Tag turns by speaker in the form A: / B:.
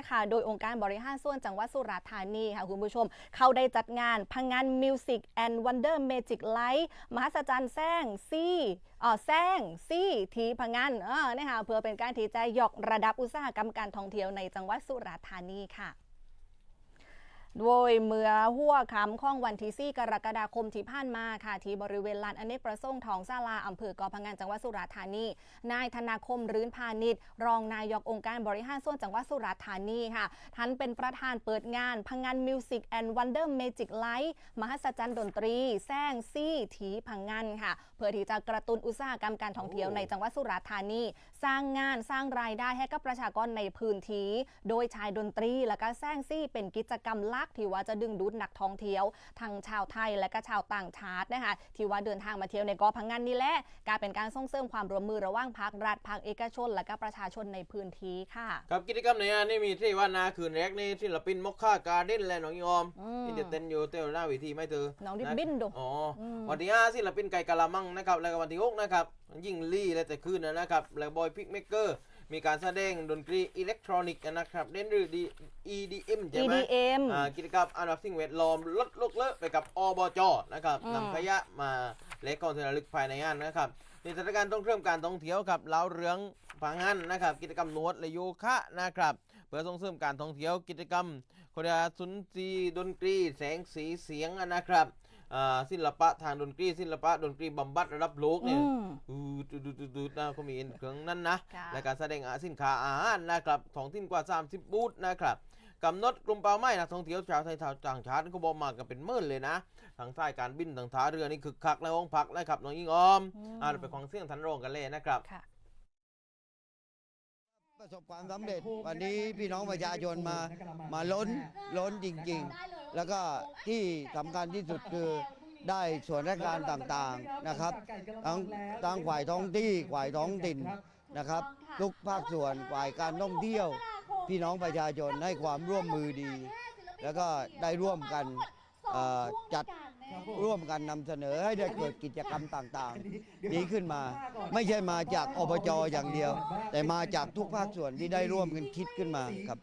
A: นะคะ โดยองค์การบริหารส่วนจังหวัดสุราษฎร์ธานีค่ะคุณผู้ชม เขาได้จัดงานพังงาน Music and Wonder Magic Light มหัศจรรย์แซงซี่อ่อแซงซี่ทีพังงานเออนะคะเพื่อเป็นการที่จะยกระดับอุตสาหกรรมการท่องเที่ยวในจังหวัดสุราษฎร์ธานีค่ะ โดยเมื่อหัวคำข้องวันที่ 4 กรกฎาคมที่ผ่านมาค่ะ ที่บริเวณลานอเนกประสงค์ทองซาลาอำเภอกอพังงานจังหวัดสุราษฎร์ธานี นายธนาคมรื่นพาณิชย์รองนายกองค์การบริหารส่วนจังหวัดสุราษฎร์ธานีค่ะท่านเป็นประธานเปิดงานพังงานมิวสิกแอนด์วันเดอร์เมจิกไลท์มหัศจรรย์ดนตรีแซงซี่ถีพังงานค่ะ เพื่อที่จะกระตุ้นอุตสาหกรรมการท่องเที่ยวในจังหวัดสุราษฎร์ธานี สร้างงานสร้างรายได้ให้กับประชากรในพื้นที่โดยใช้ดนตรีและก็แซงซี่เป็นกิจกรรมหลักที่ว่าจะดึงดูดนักท่องเที่ยวทั้งชาวไทยและก็ชาวต่างชาตินะคะที่ว่าเดินทางมาเที่ยวในเกาะพังงานนี่แหละกลายเป็นการส่งเสริมความร่วมมือระหว่างภาครัฐภาคเอกชน และก็ประชาชนในพื้นที่ค่ะ
B: ครับกิจกรรมในงานนี่มีที่ว่านาคืนแรกนี่ศิลปินมอคค่าการ์เด้นและน้องยอม
A: อืม
B: ที่จะเต้นอยู่เต้นหน้าเวทีไม่เธอ
A: น้องดิบะบิ้นดู
B: อ๋ออ
A: ม
B: วันที่ห้าศิลปินไก่กะละมังนะครับแล้วก็วันที่หกนะครับยิ่งลี่และแต่คืนนะครับแล้วบอยพิกเมเกอร์ มีการแสดงดนตรีอิเล็กทรอนิกส์นะครับเล่นหรือดี EDM ใช่ไหม
A: EDM
B: อ่ากิจกรรมอนุรักษ์สิ่งแวดล้อมลดโลกเลอะไปกับอบจนะครับ
A: อืม
B: นำขยะมาเล็กกองทุนระลึกภายในงานนะครับในสถานการณ์ต้องเครื่องการท่องเที่ยวครับเล้าเรืองพังงานนะครับ กิจกรรมนวดและโยคะนะครับ เพื่อส่งเสริมการท่องเที่ยวกิจกรรมโคเรียสุนทรีดนตรีแสงสีเสียงนะครับอ่า ศิลปะทางดนตรีศิลปะดนตรีบำบัดระดับโลกเนี่ย
A: อืม
B: อือดูดูดูดูนะเขามีเครื่องนั้นนะ
A: ค่ะ
B: และการแสดงอาสินค้าอาหารนะครับท้องถิ่นกว่า 30 บูธนะครับกำหนดกลุ่มเป้าหมายนักท่องเที่ยวชาวไทยชาวต่างชาติเขาบอกมากันเป็นหมื่นเลยนะทางสายการบินทางท่าเรือนี่คึกคักและห้องพักนะครับน้องยิงออม
A: อืม
B: อ่าเราไปฟังเสียงทันโรงกันเลยนะครับ
A: ค่ะ
C: ประสบความสำเร็จวันนี้พี่น้องประชาชนมามาล้นล้นจริงๆ แล้วก็ที่สำคัญที่สุดคือได้ส่วนราชการต่างๆนะครับทั้งทั้งฝ่ายท้องที่ฝ่ายท้องถิ่นนะครับ ทุกภาคส่วนฝ่ายการท่องเที่ยว พี่น้องประชาชนให้ความร่วมมือดี แล้วก็ได้ร่วมกันเอ่อจัด ร่วมกันนำเสนอให้ได้เกิดกิจกรรมต่างๆ นี้ขึ้นมา ไม่ใช่มาจากอบจอย่างเดียว แต่มาจากทุกภาคส่วนที่ได้ร่วมกันคิดขึ้นมาครับ